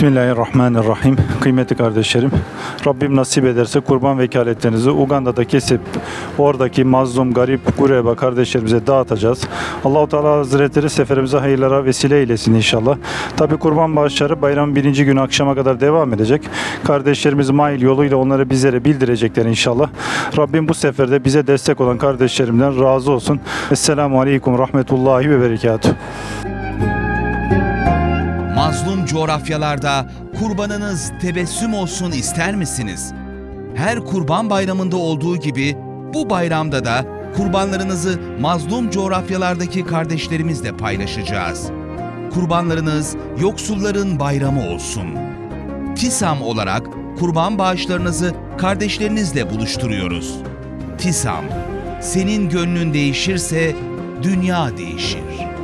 Bismillahirrahmanirrahim. Kıymetli kardeşlerim, Rabbim nasip ederse kurban vekaletlerinizi Uganda'da kesip oradaki mazlum, garip, gureba kardeşlerimize dağıtacağız. Allahu Teala Hazretleri seferimize hayırlara vesile eylesin inşallah. Tabi kurban bağışları bayramın birinci günü akşama kadar devam edecek. Kardeşlerimiz mail yoluyla onları bizlere bildirecekler inşallah. Rabbim bu seferde bize destek olan kardeşlerimden razı olsun. Esselamu Aleyküm Rahmetullahi ve Berekatuhu. Mazlum coğrafyalarda kurbanınız tebessüm olsun ister misiniz? Her kurban bayramında olduğu gibi bu bayramda da kurbanlarınızı mazlum coğrafyalardaki kardeşlerimizle paylaşacağız. Kurbanlarınız yoksulların bayramı olsun. TİSAM olarak kurban bağışlarınızı kardeşlerinizle buluşturuyoruz. TİSAM, senin gönlün değişirse dünya değişir.